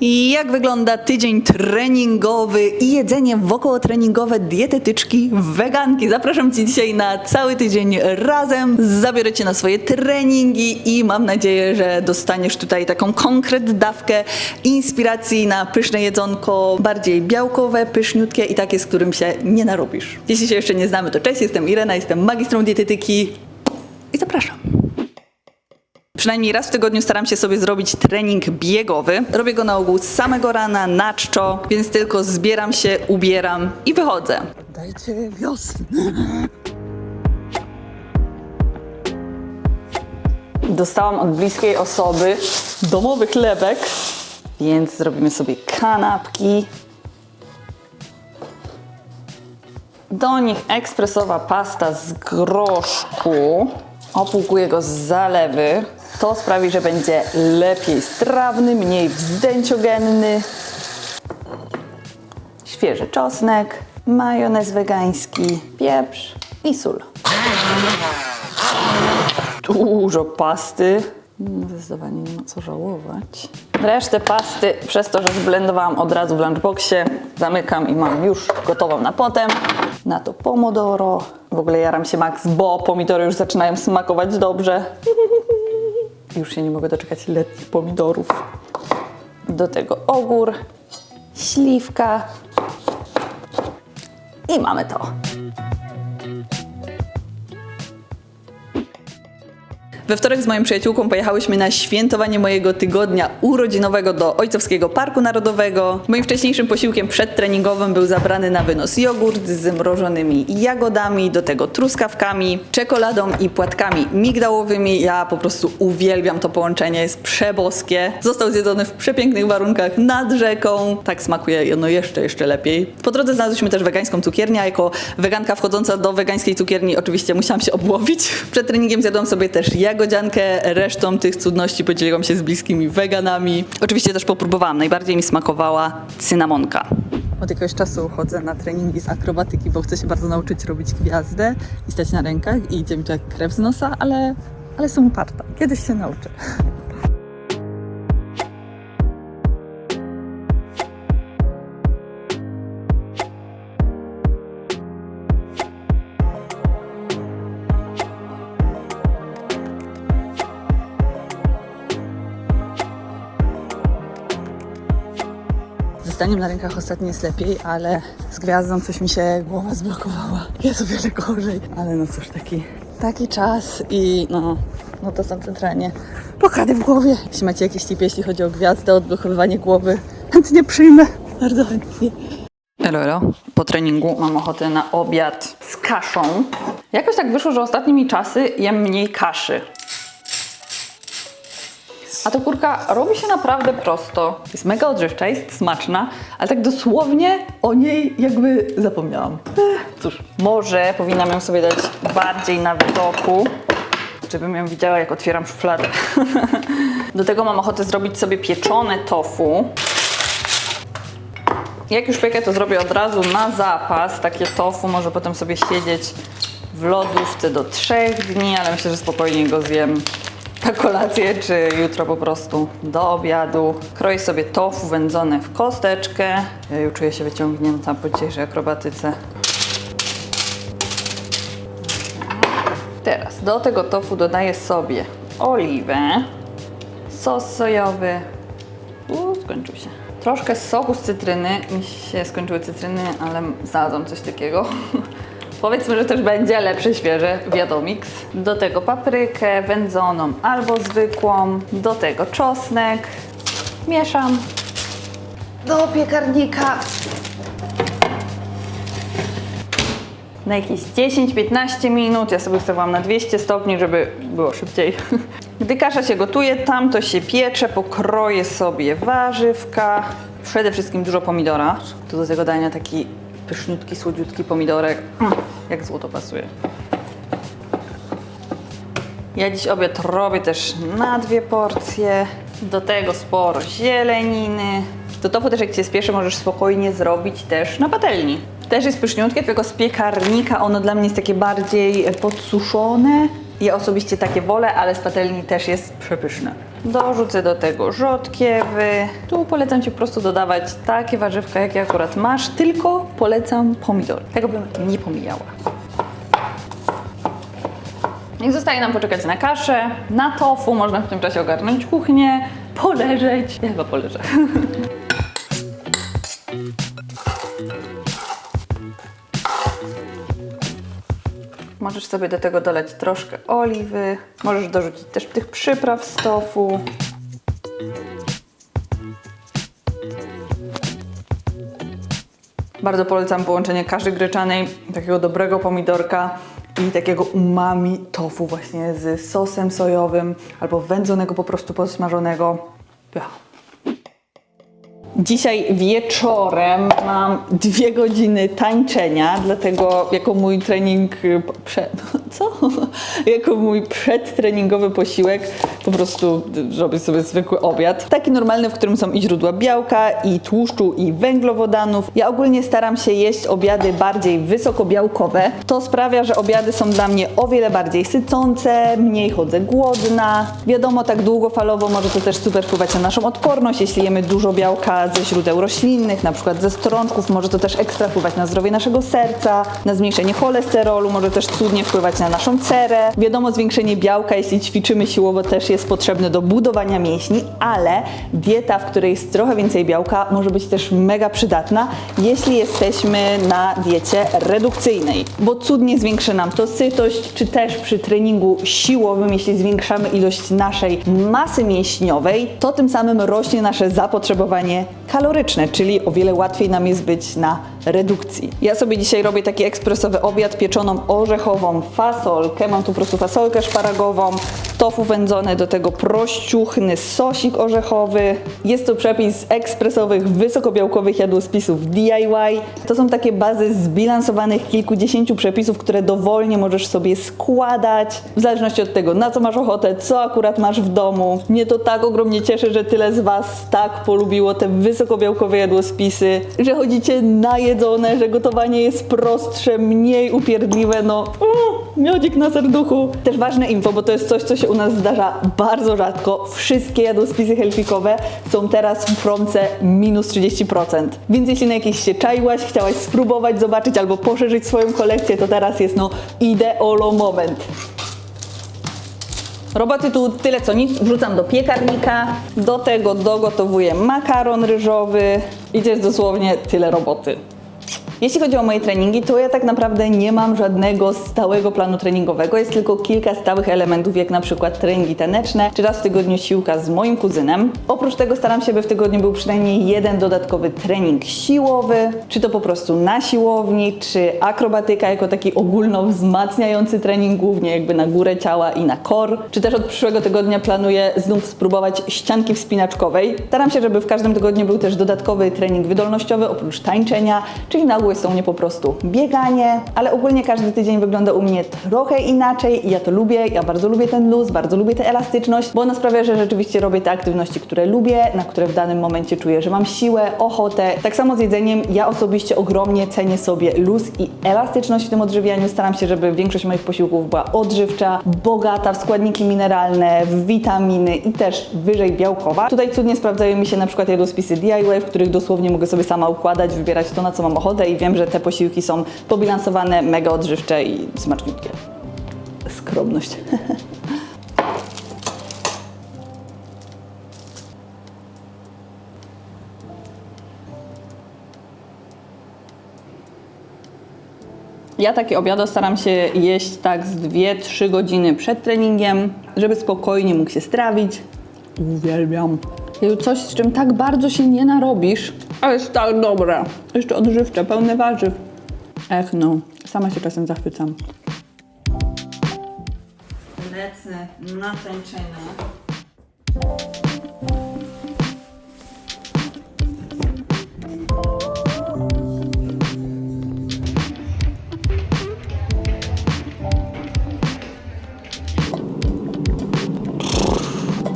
Jak wygląda tydzień treningowy i jedzenie wokoło treningowe dietetyczki weganki? Zapraszam Cię dzisiaj na cały tydzień razem. Zabiorę Cię na swoje treningi i mam nadzieję, że dostaniesz tutaj taką konkret dawkę inspiracji na pyszne jedzonko, bardziej białkowe, pyszniutkie i takie, z którym się nie narobisz. Jeśli się jeszcze nie znamy, to cześć, jestem Irena, jestem magistrą dietetyki i zapraszam. Przynajmniej raz w tygodniu staram się sobie zrobić trening biegowy. Robię go na ogół z samego rana, na czczo, więc tylko zbieram się, ubieram i wychodzę. Dajcie wiosnę. Dostałam od bliskiej osoby domowy chlebek, więc zrobimy sobie kanapki. Do nich ekspresowa pasta z groszku. Opłukuję go z zalewy. To sprawi, że będzie lepiej strawny, mniej wzdęciogenny. Świeży czosnek, majonez wegański, pieprz i sól. Dużo pasty. Zdecydowanie nie ma co żałować. Resztę pasty, przez to, że zblendowałam od razu w lunchboxie, zamykam i mam już gotową na potem. Na to pomodoro. W ogóle jaram się max, bo pomidory już zaczynają smakować dobrze. Już się nie mogę doczekać letnich pomidorów. Do tego ogór, śliwka i mamy to. We wtorek z moją przyjaciółką pojechałyśmy na świętowanie mojego tygodnia urodzinowego do Ojcowskiego Parku Narodowego. Moim wcześniejszym posiłkiem przedtreningowym był zabrany na wynos jogurt z mrożonymi jagodami, do tego truskawkami, czekoladą i płatkami migdałowymi. Ja po prostu uwielbiam to połączenie, jest przeboskie. Został zjedzony w przepięknych warunkach nad rzeką. Tak smakuje no jeszcze, jeszcze lepiej. Po drodze znalazłyśmy też wegańską cukiernię, jako weganka wchodząca do wegańskiej cukierni oczywiście musiałam się obłowić. Przed treningiem zjadłam sobie też jagodziankę, resztą tych cudności podzieliłam się z bliskimi weganami. Oczywiście też popróbowałam, najbardziej mi smakowała cynamonka. Od jakiegoś czasu chodzę na treningi z akrobatyki, bo chcę się bardzo nauczyć robić gwiazdę i stać na rękach i idzie mi to jak krew z nosa, ale, ale jestem uparta. Kiedyś się nauczę. Staniem na rękach ostatnio jest lepiej, ale z gwiazdą coś mi się głowa zblokowała. Jest o wiele gorzej. Ale no cóż, taki, taki czas i no, no to są centralnie blokady w głowie. Jeśli macie jakieś tipy, jeśli chodzi o gwiazdę, odblokowywanie głowy, chętnie przyjmę. Bardzo chętnie. Elo, elo. Po treningu mam ochotę na obiad z kaszą. Jakoś tak wyszło, że ostatnimi czasy jem mniej kaszy. A ta kurka robi się naprawdę prosto. Jest mega odżywcza, jest smaczna, ale tak dosłownie o niej jakby zapomniałam. Ech, Cóż, może powinnam ją sobie dać bardziej na widoku, żebym ją widziała jak otwieram szufladę. Do tego mam ochotę zrobić sobie pieczone tofu. Jak już piekę, to zrobię od razu na zapas. Takie tofu może potem sobie siedzieć w lodówce do trzech dni, ale myślę, że spokojnie go zjem na kolację, czy jutro po prostu do obiadu. Kroję sobie tofu wędzone w kosteczkę. Ja już czuję się wyciągnięta po dzisiejszej akrobatyce. Teraz do tego tofu dodaję sobie oliwę, sos sojowy. Uuu, skończył się. Troszkę soku z cytryny. Mi się skończyły cytryny, ale znalazłam coś takiego. Powiedzmy, że też będzie lepsze, świeże, wiadomix. Do tego paprykę wędzoną albo zwykłą. Do tego czosnek. Mieszam. Do piekarnika. Na jakieś 10-15 minut. Ja sobie ustawiłam na 200 stopni, żeby było szybciej. Gdy kasza się gotuje, tam to się piecze, pokroję sobie warzywka. Przede wszystkim dużo pomidora. Tu do tego dania taki pyszniutki, słodziutki pomidorek. Mm, Jak złoto pasuje. Ja dziś obiad robię też na dwie porcje. Do tego sporo zieleniny. Do tofu też jak Cię spieszy, możesz spokojnie zrobić też na patelni. Też jest pyszniutkie, tylko z piekarnika ono dla mnie jest takie bardziej podsuszone. Ja osobiście takie wolę, ale z patelni też jest przepyszne. Dorzucę do tego rzodkiewy. Tu polecam Ci po prostu dodawać takie warzywka, jakie akurat masz, tylko polecam pomidor. Tego bym nie pomijała. Niech zostaje nam poczekać na kaszę, na tofu, można w tym czasie ogarnąć kuchnię, poleżeć. Ja chyba poleżę. Możesz sobie do tego dolać troszkę oliwy, możesz dorzucić też tych przypraw z tofu. Bardzo polecam połączenie kaszy gryczanej, takiego dobrego pomidorka i takiego umami tofu właśnie z sosem sojowym albo wędzonego po prostu podsmażonego. Pycha. Dzisiaj wieczorem mam dwie godziny tańczenia, dlatego jako mój trening y, przed, co? jako mój przedtreningowy posiłek po prostu zrobię sobie zwykły obiad. Taki normalny, w którym są i źródła białka, i tłuszczu, i węglowodanów. Ja ogólnie staram się jeść obiady bardziej wysokobiałkowe. To sprawia, że obiady są dla mnie o wiele bardziej sycące, mniej chodzę głodna. Wiadomo, tak długofalowo może to też super wpływać na naszą odporność, jeśli jemy dużo białka ze źródeł roślinnych, na przykład ze strączków, może to też ekstra wpływać na zdrowie naszego serca, na zmniejszenie cholesterolu, może też cudnie wpływać na naszą cerę. Wiadomo, zwiększenie białka, jeśli ćwiczymy siłowo, też jest potrzebne do budowania mięśni, ale dieta, w której jest trochę więcej białka, może być też mega przydatna, jeśli jesteśmy na diecie redukcyjnej, bo cudnie zwiększy nam to sytość, czy też przy treningu siłowym, jeśli zwiększamy ilość naszej masy mięśniowej, to tym samym rośnie nasze zapotrzebowanie kaloryczne, czyli o wiele łatwiej nam jest być na redukcji. Ja sobie dzisiaj robię taki ekspresowy obiad, pieczoną orzechową fasolkę, mam tu po prostu fasolkę szparagową, tofu wędzone, do tego prościuchny sosik orzechowy. Jest to przepis ekspresowych, wysokobiałkowych jadłospisów DIY. To są takie bazy zbilansowanych kilkudziesięciu przepisów, które dowolnie możesz sobie składać, w zależności od tego, na co masz ochotę, co akurat masz w domu. Mnie to tak ogromnie cieszy, że tyle z Was tak polubiło te wysokobiałkowe jadłospisy, że chodzicie że gotowanie jest prostsze, mniej upierdliwe, no mm, miodzik na serduchu. Też ważne info, bo to jest coś, co się u nas zdarza bardzo rzadko. Wszystkie jadłospisy helfikowe są teraz w promce minus 30%. Więc jeśli na jakieś się czaiłaś, chciałaś spróbować, zobaczyć albo poszerzyć swoją kolekcję, to teraz jest no ideolo moment. Roboty tu tyle co nic, wrzucam do piekarnika, do tego dogotowuję makaron ryżowy i to jest dosłownie tyle roboty. Jeśli chodzi o moje treningi, to ja tak naprawdę nie mam żadnego stałego planu treningowego. Jest tylko kilka stałych elementów, jak na przykład treningi taneczne, czy raz w tygodniu siłka z moim kuzynem. Oprócz tego staram się, by w tygodniu był przynajmniej jeden dodatkowy trening siłowy, czy to po prostu na siłowni, czy akrobatyka jako taki ogólno wzmacniający trening, głównie jakby na górę ciała i na core. Czy też od przyszłego tygodnia planuję znów spróbować ścianki wspinaczkowej. Staram się, żeby w każdym tygodniu był też dodatkowy trening wydolnościowy, oprócz tańczenia, czyli na u mnie po prostu bieganie, ale ogólnie każdy tydzień wygląda u mnie trochę inaczej i ja to lubię, ja bardzo lubię ten luz, bardzo lubię tę elastyczność, bo ona sprawia, że rzeczywiście robię te aktywności, które lubię, na które w danym momencie czuję, że mam siłę, ochotę. Tak samo z jedzeniem, ja osobiście ogromnie cenię sobie luz i elastyczność w tym odżywianiu. Staram się, żeby większość moich posiłków była odżywcza, bogata w składniki mineralne, w witaminy i też wyżej białkowa. Tutaj cudnie sprawdzają mi się na przykład jadłospisy DIY, w których dosłownie mogę sobie sama układać, wybierać to, na co mam ochotę i wiem, że te posiłki są pobilansowane, mega odżywcze i smaczniutkie. Skromność. Ja takie obiady staram się jeść tak z 2-3 godziny przed treningiem, żeby spokojnie mógł się strawić. Uwielbiam. Coś, z czym tak bardzo się nie narobisz, ale jest tak dobre. Jeszcze odżywcze, pełne warzyw. Ech no, sama się czasem zachwycam. Lecę na tańczenie.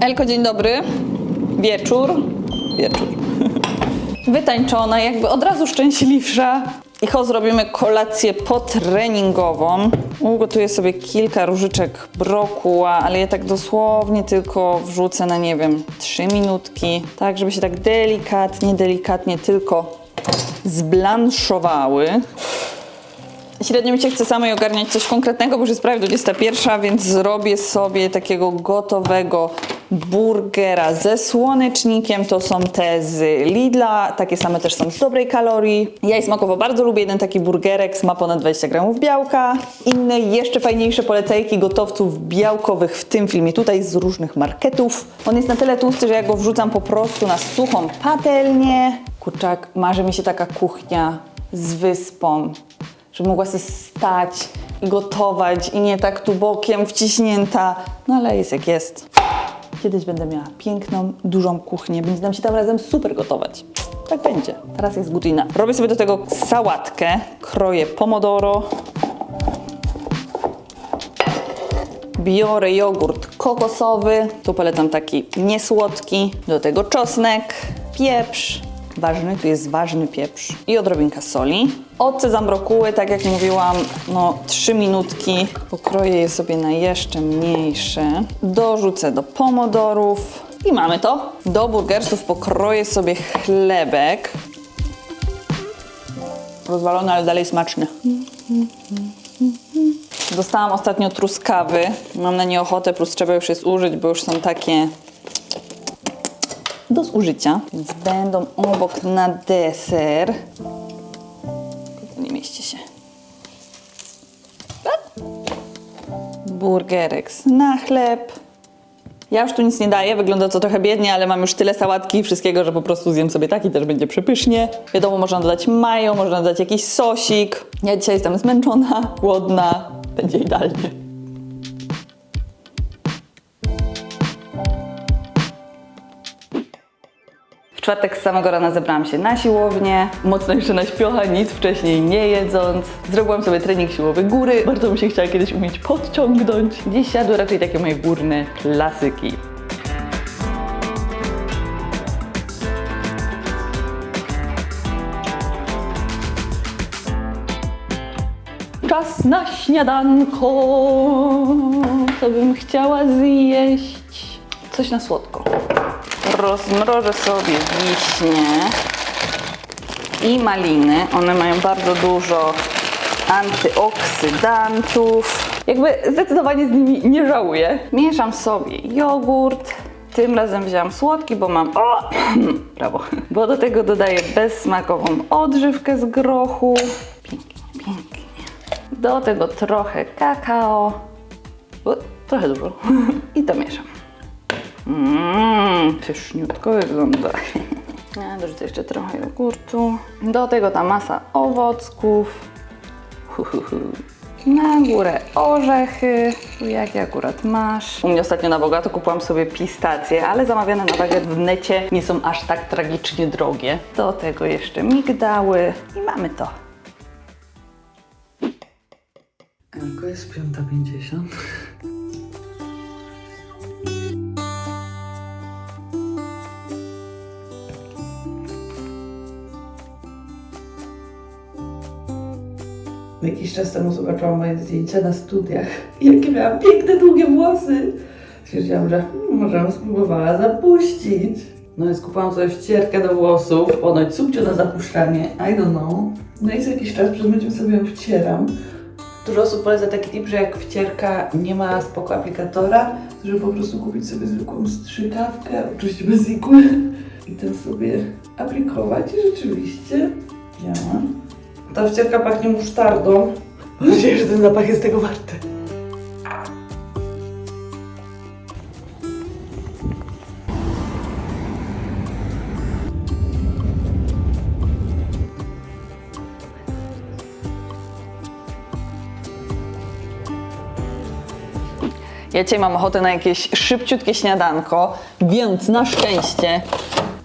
Elko, dzień dobry. Wieczór. Wieczór. Wytańczona, jakby od razu szczęśliwsza. I ho, zrobimy kolację potreningową. Ugotuję sobie kilka różyczek brokuła, ale je tak dosłownie tylko wrzucę na, nie wiem, 3 minutki, tak żeby się tak delikatnie, delikatnie tylko zblanszowały. Średnio mi się chce samej ogarniać coś konkretnego, bo już jest prawie 21, więc zrobię sobie takiego gotowego burgera ze słonecznikiem. To są te z Lidla, takie same też są z dobrej kalorii. Ja i smakowo bardzo lubię jeden taki burgerek, ma ponad 20 gramów białka. Inne, jeszcze fajniejsze polecajki gotowców białkowych w tym filmie tutaj z różnych marketów. On jest na tyle tłusty, że ja go wrzucam po prostu na suchą patelnię. Kurczak, marzy mi się taka kuchnia z wyspą, żeby mogła sobie stać i gotować i nie tak tu bokiem wciśnięta. No ale jest jak jest. Kiedyś będę miała piękną, dużą kuchnię. Będzie nam się tam razem super gotować. Tak będzie. Teraz jest enough. Robię sobie do tego sałatkę. Kroję pomodoro. Biorę jogurt kokosowy. Tu polecam taki niesłodki. Do tego czosnek, pieprz. Ważny, tu jest ważny pieprz. I odrobinka soli. Odsezam brokuły, tak jak mówiłam, no 3 minutki. Pokroję je sobie na jeszcze mniejsze. Dorzucę do pomodorów. I mamy to. Do burgersów pokroję sobie chlebek. Rozwalony, ale dalej smaczny. Dostałam ostatnio truskawy. Mam na nie ochotę, plus trzeba już je zużyć, bo już są takie do zużycia. Więc będą obok na deser. Nie mieści się. Burgerek na chleb. Ja już tu nic nie daję, wygląda to trochę biednie, ale mam już tyle sałatki i wszystkiego, że po prostu zjem sobie taki, też będzie przepysznie. Wiadomo, można dodać mają, można dodać jakiś sosik. Ja dzisiaj jestem zmęczona, głodna, będzie idealnie. Czwartek z samego rana zebrałam się na siłownię, mocno jeszcze na śpiocha, nic wcześniej nie jedząc. Zrobiłam sobie trening siłowy góry, bardzo bym się chciała kiedyś umieć podciągnąć. Dziś siadły raczej takie moje górne klasyki. Czas na śniadanko. Co bym chciała zjeść? Coś na słodko. Rozmrożę sobie wiśnie i maliny. One mają bardzo dużo antyoksydantów. Jakby zdecydowanie z nimi nie żałuję. Mieszam sobie jogurt. Tym razem wzięłam słodki, bo mam. O! Brawo. Bo do tego dodaję bezsmakową odżywkę z grochu. Pięknie, pięknie. Do tego trochę kakao. O, trochę dużo. I to mieszam. Mmm, pyszniutko wygląda. Ja dorzucę jeszcze trochę jogurtu. Do tego ta masa owocków. Na górę orzechy, jakie akurat masz. U mnie ostatnio na bogato kupiłam sobie pistacje, ale zamawiane na wagę w necie nie są aż tak tragicznie drogie. Do tego jeszcze migdały i mamy to. Elko jest 5.50. Jakiś czas temu zobaczyłam moje zdjęcia na studiach. Jakie miałam piękne, długie włosy. Stwierdziłam, że hmm, może bym spróbowała zapuścić. No więc kupiłam sobie wcierkę do włosów, ponoć subcio na zapuszczanie, I don't know. No i co jakiś czas przed myciem sobie ją wcieram. Dużo osób poleca taki tip, że jak wcierka nie ma spoko aplikatora, to żeby po prostu kupić sobie zwykłą strzykawkę, oczywiście bez igły, i ten sobie aplikować i rzeczywiście działa. Ta wcierka pachnie musztardą. Mam nadzieję, że ten zapach jest tego warty. Ja dzisiaj mam ochotę na jakieś szybciutkie śniadanko, więc na szczęście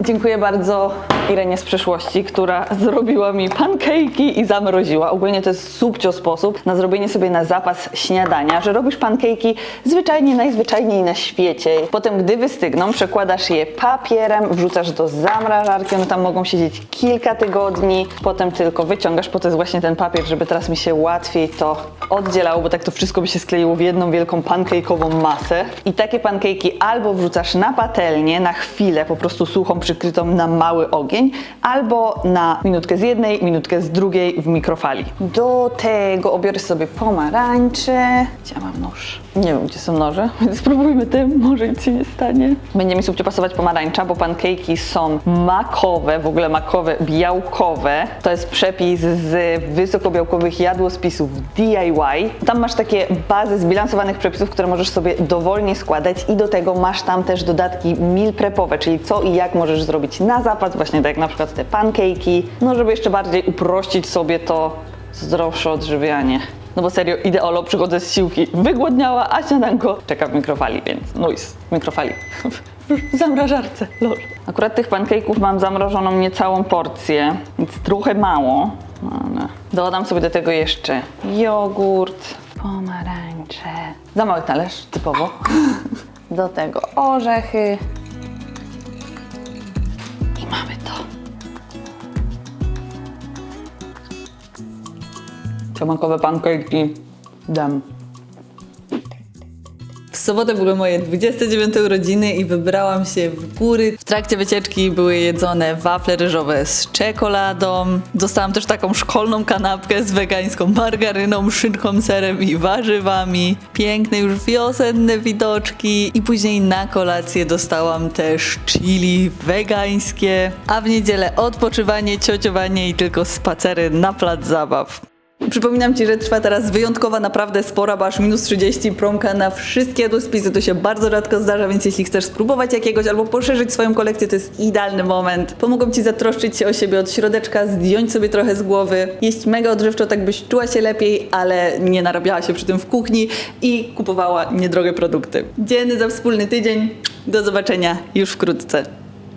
dziękuję bardzo Irenie z przeszłości, która zrobiła mi pancake'i i zamroziła. Ogólnie to jest subcio sposób na zrobienie sobie na zapas śniadania, że robisz pancake'i zwyczajnie, najzwyczajniej na świecie. Potem, gdy wystygną, przekładasz je papierem, wrzucasz do zamrażarki, one tam mogą siedzieć kilka tygodni, potem tylko wyciągasz, po to jest właśnie ten papier, żeby teraz mi się łatwiej to oddzielało, bo tak to wszystko by się skleiło w jedną wielką pancake'ową masę. I takie pancake'i albo wrzucasz na patelnię na chwilę, po prostu suchą, przykrytą na mały ogień, albo na minutkę z jednej, minutkę z drugiej w mikrofali. Do tego obiorę sobie pomarańcze. Gdzie ja mam nóż? Nie wiem, gdzie są noże, więc spróbujmy tym, może nic się nie stanie. Będzie mi subcie pasować pomarańcza, bo pancake'i są makowe, w ogóle makowe, białkowe. To jest przepis z wysokobiałkowych jadłospisów DIY. Tam masz takie bazy zbilansowanych przepisów, które możesz sobie dowolnie składać i do tego masz tam też dodatki meal prepowe, czyli co i jak możesz zrobić na zapas, właśnie tak jak na przykład te pancake'i, no żeby jeszcze bardziej uprościć sobie to zdrowsze odżywianie. No bo serio, ideolo, przychodzę z siłki, wygłodniała, a śniadanko czeka w mikrofali, więc no w mikrofali. W zamrażarce, lol. Akurat tych pancake'ów mam zamrożoną niecałą porcję, więc trochę mało. Ale dodam sobie do tego jeszcze jogurt, pomarańcze. Za mały talerz, typowo. Do tego orzechy. Ciamakowe pancake'i. Dam. W sobotę były moje 29 urodziny i wybrałam się w góry. W trakcie wycieczki były jedzone wafle ryżowe z czekoladą. Dostałam też taką szkolną kanapkę z wegańską margaryną, szynką, serem i warzywami. Piękne już wiosenne widoczki. I później na kolację dostałam też chili wegańskie. A w niedzielę odpoczywanie, ciociowanie i tylko spacery na plac zabaw. Przypominam Ci, że trwa teraz wyjątkowa, naprawdę spora, bo aż minus 30 promka na wszystkie jadłospisy. To się bardzo rzadko zdarza, więc jeśli chcesz spróbować jakiegoś albo poszerzyć swoją kolekcję, to jest idealny moment. Pomogą Ci zatroszczyć się o siebie od środeczka, zdjąć sobie trochę z głowy, jeść mega odżywczo, tak byś czuła się lepiej, ale nie narabiała się przy tym w kuchni i kupowała niedrogie produkty. Dzienny za wspólny tydzień. Do zobaczenia już wkrótce.